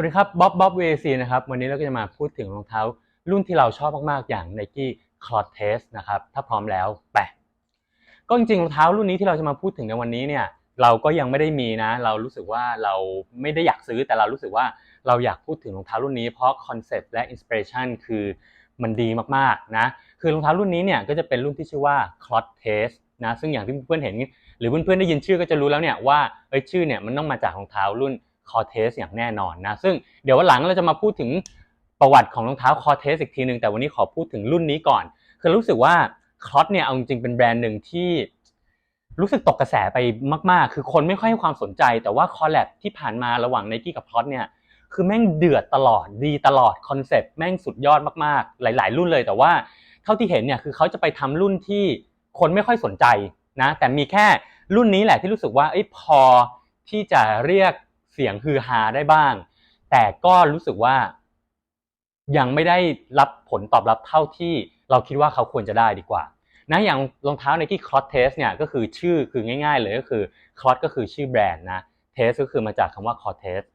วัสดีครับบ๊อบบ๊อบเวซีนะครับวันนี้เราก็จะมาพูดถึงรองเท้า รุ่นที่เราชอบมากๆอย่าง Nike Clot Test นะครับถ้าพร้อมแล้วไป ก็จริงๆรองเท้ารุ่นนี้ที่เราจะมาพูดถึงในวันนี้เนี่ยเราก็ยังไม่ได้มีนะ เรารู้สึกว่าเราไม่ได้อยากซื้อแต่เรารู้สึกว่าเราอยากพูดถึงรองเท้ารุ่นนี้เพราะคอนเซปต์และอินสปิเรชันคือมันดีมากๆนะคือรองเท้ารุ่นนี้เนี่ยก็จะเป็นรุ่นที่ชื่อว่า Clot t e s นะซึ่งอย่างที่เพื่อนๆเห็น หรือเพื่อนๆได้ยินชื่อก็จะรู้แล้วเนี่ยว่าเอ้ยชื่อเนี่ยมันต้องมาจากรองเท้ารุ่น คอเทสอย่างแน่นอนนะ ซึ่งเดี๋ยววันหลังเราจะมาพูดถึงประวัติของรองเท้าคอเทสอีกทีหนึ่งแต่วันนี้ขอพูดถึงรุ่นนี้ก่อน คือรู้สึกว่าคลอสเนี่ยเอาจริงเป็นแบรนด์หนึ่งที่รู้สึกตกกระแสไปมาก ๆ คือคนไม่ค่อยให้ความสนใจ แต่ว่าคอลแลบที่ผ่านมาระหว่างไนกี้กับคลอสเนี่ย คือแม่งเดือดตลอด ดีตลอด คอนเซปต์แม่งสุดยอดมาก ๆ หลาย ๆ รุ่นเลย แต่ว่าเท่าที่เห็นเนี่ย คือเขาจะไปทำรุ่นที่คนไม่ค่อยสนใจนะ แต่มีแค่รุ่นนี้แหละที่รู้สึกว่าอพอที่จะเรียก เสียงฮือฮาได้บ้าง แต่ก็รู้สึกว่า ยังไม่ได้รับผลตอบรับเท่าที่เราคิดว่าเขาควรจะได้ดีกว่านะอย่างรองเท้า Nike Clot Test เนี่ยก็คือชื่อคือง่ายๆเลยก็คือ Clot ก็คือชื่อแบรนด์นะ Test ก็คือมาจากคำว่า Clot Test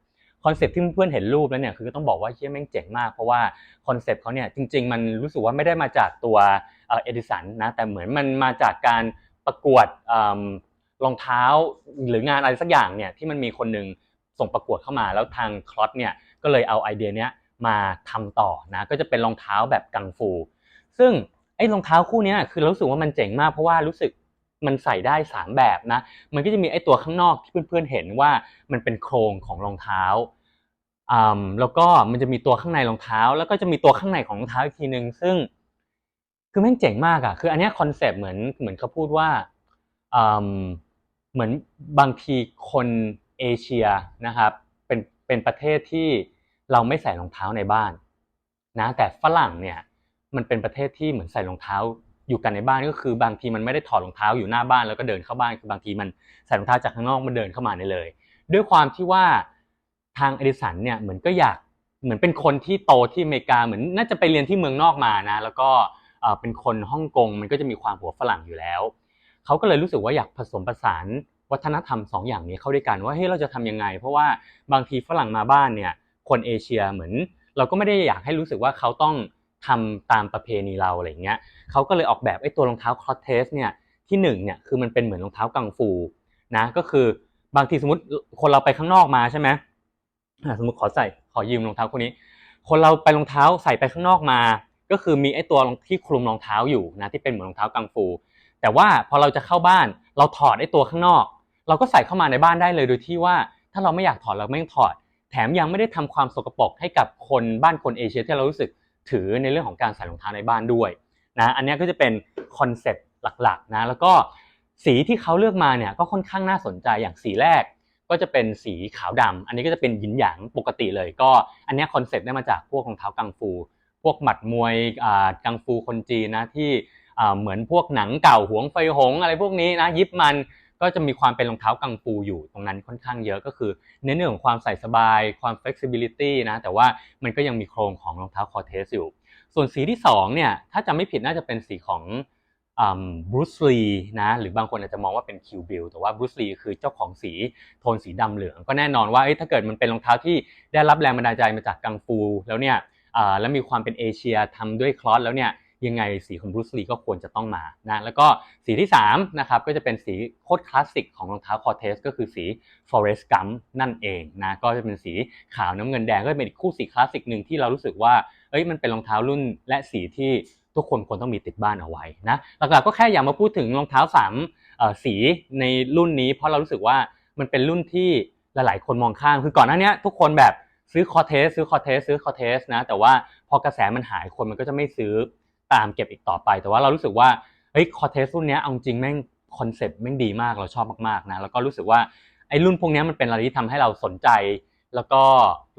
คอนเซ็ปที่เพื่อนเห็นรูปแล้วเนี่ยคือต้องบอกว่าเฮี้ยแม่งเจ๋งมาก เพราะว่าคอนเซ็ปต์เขาเนี่ยจริง ๆ มันรู้สึกว่าไม่ได้มาจากตัวเอดิสันนะแต่เหมือนมันมาจากการประกวดรองเท้าหรืองานอะไรสักอย่างเนี่ยที่มันมีคนหนึ่ง ส่งประกวดเข้ามาแล้วทางคลอตเนี่ยก็เลยเอาไอเดียเนี้ยมาทำต่อนะก็จะเป็นรองเท้าแบบกังฟู ซึ่งไอ้รองเท้าคู่นี้คือรู้สึกว่ามันเจ๋งมากเพราะว่ารู้สึกมันใส่ได้ 3 แบบนะ มันก็จะมีไอ้ตัวข้างนอกที่เพื่อนๆเห็นว่ามันเป็นโครงของรองเท้าอ่าแล้วก็มันจะมีตัวข้างในรองเท้า แล้วก็จะมีตัวข้างในของรองเท้าอีกทีนึงซึ่งคือแม่งเจ๋งมากอะคืออันนี้คอนเซปต์เหมือนเหมือนเขาพูดว่าเหมือนบางทีคน เอเชียนะครับเป็นเป็นประเทศที่เราไม่ใส่รองเท้าในบ้านนะแต่ฝรั่งเนี่ยมันเป็นประเทศที่เหมือนใส่รองเท้าอยู่กันในบ้านก็คือบางทีมันไม่ได้ถอดรองเท้าอยู่หน้าบ้านแล้วก็เดินเข้าบ้านคือบางทีมันใส่รองเท้าจากข้างนอกมันเดินเข้ามาได้เลย ด้วยความที่ว่าทางเอดิสันเนี่ยเหมือนก็อยากเหมือนเป็นคนที่โตที่อเมริกาเหมือนน่าจะไปเรียนที่เมืองนอกมานะแล้วก็เป็นคนฮ่องกงมันก็จะมีความหัวฝรั่งอยู่แล้วเขาก็เลยรู้สึกว่าอยากผสมผสาน วัฒนธรรม2ออย่างนี้เข้าด้วยกันว่าเฮ้ยเราจะทำยังไง เพราะว่าบางทีฝรั่งมาบ้านเนี่ยคนเอเชียเหมือน เราก็ไม่ได้อยากให้รู้สึกว่าเขาต้องทำตามประเพณีเราอะไรเงี้ยเขาก็เลยออกแบบไอ้ตัวรองเท้าคลอตเทสเนี่ยที่1เนี่ยคือมันเป็นเหมือนรองเท้ากังฟูนะก็คือบางทีสมมติคนเราไปข้างนอกมาใช่ไหมสมมติขอใส่ขอยืมรองเท้าคนนี้ คนเราไปรองเท้าใส่ไปข้างนอกมา ก็คือมีไอ้ตัวที่คลุมรองเท้าอยู่นะที่เป็นเหมือนรองเท้ากังฟู แต่ว่าพอเราจะเข้าบ้าน เราถอดไอ้ตัวข้างนอก เราก็ใส่เข้ามาในบ้านได้เลยโดยที่ว่า ถ้าเราไม่อยากถอดเราไม่ต้องถอด แถมยังไม่ได้ทำความสกปรกให้กับคนบ้านคนเอเชียที่เรารู้สึกถือในเรื่องของการใส่รองเท้าในบ้านด้วยนะอันนี้ก็จะเป็นคอนเซ็ปต์หลักๆนะแล้วก็สีที่เขาเลือกมาเนี่ยก็ค่อนข้างน่าสนใจอย่างสีแรก ก็จะเป็นสีขาวดำอันนี้ก็จะเป็นหยินหยางปกติเลย ก็อันนี้คอนเซ็ปต์ได้มาจากพวกรองเท้ากังฟู พวกหมัดมวยกังฟูคนจีนนะที่ เหมือนพวกหนังเก่าหวงไฟหงอะไรพวกนี้นะยิบมันก็จะมีความเป็นรองเท้ากังฟูอยู่ตรงนั้นค่อนข้างเยอะก็คือเน้นเรื่องของความใส่สบายความ flexibility นะแต่ว่ามันก็ยังมีโครงของรองเท้าคอเทสอยู่ ส่วนสีที่2เนี่ยถ้าจะไม่ผิดน่าจะเป็นสีของบรูซลีนะหรือบางคนอาจจะมองว่าเป็นคิวบิลแต่ว่าบรูซลีคือเจ้าของสีโทนสีดำเหลือง ก็แน่นอนว่าถ้าเกิดมันเป็นรองเท้าที่ได้รับแรงบันดาลใจมาจากกังฟูแล้วเนี่ยแล้วมีความเป็นเอเชียทำด้วยคลอสแล้วเนี่ย ยังไงสีของบรูซลีก็ควรจะต้องมานะแล้วก็สีที่3นะครับก็จะเป็นสีโคตรคลาสสิกของรองเท้าคอเทสก็คือสี Forest Gump นั่นเองนะก็จะเป็นสีขาวน้ำเงินแดงก็เป็นคู่สีคลาสสิกหนึ่งที่เรารู้สึกว่าเอ้ยมันเป็นรองเท้ารุ่นและสีที่ทุกคนควรต้องมีติดบ้านเอาไว้นะหลักๆก็แค่อยากมาพูดถึงรองเท้า3สีในรุ่นนี้ เพราะเรารู้สึกว่ามันเป็นรุ่นที่หลายๆ คนมองข้ามคือก่อนหน้านี้ทุกคนแบบซื้อคอเทสซื้อคอเทสซื้อคอเทสนะแต่ว่าพอกระแสมันหายคนมันก็จะไม่ซื้อ ตามเก็บอีกต่อไป แต่ว่าเรารู้สึกว่าเฮ้ยคอเทสรุ่นนี้เอาจริงแม่งคอนเซ็ปต์แม่งดีมากเราชอบมากๆนะแล้วก็รู้สึกว่าไอ้รุ่นพวกนี้มันเป็นอะไรที่ทำให้เราสนใจ แล้วก็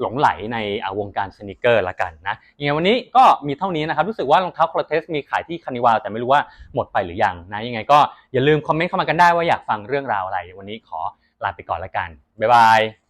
หลงไหลในวงการสนิเกอร์ละกันนะยังไงวันนี้ก็มีเท่านี้นะครับรู้สึกว่ารองเท้าคอเทสมีขายที่คานิวาแต่ไม่รู้ว่าหมดไปหรือยังนะยังไงก็อย่าลืมคอมเมนต์เข้ามากันได้ว่าอยากฟังเรื่องราวอะไร วันนี้ขอลาไปก่อนละกันบ๊ายบาย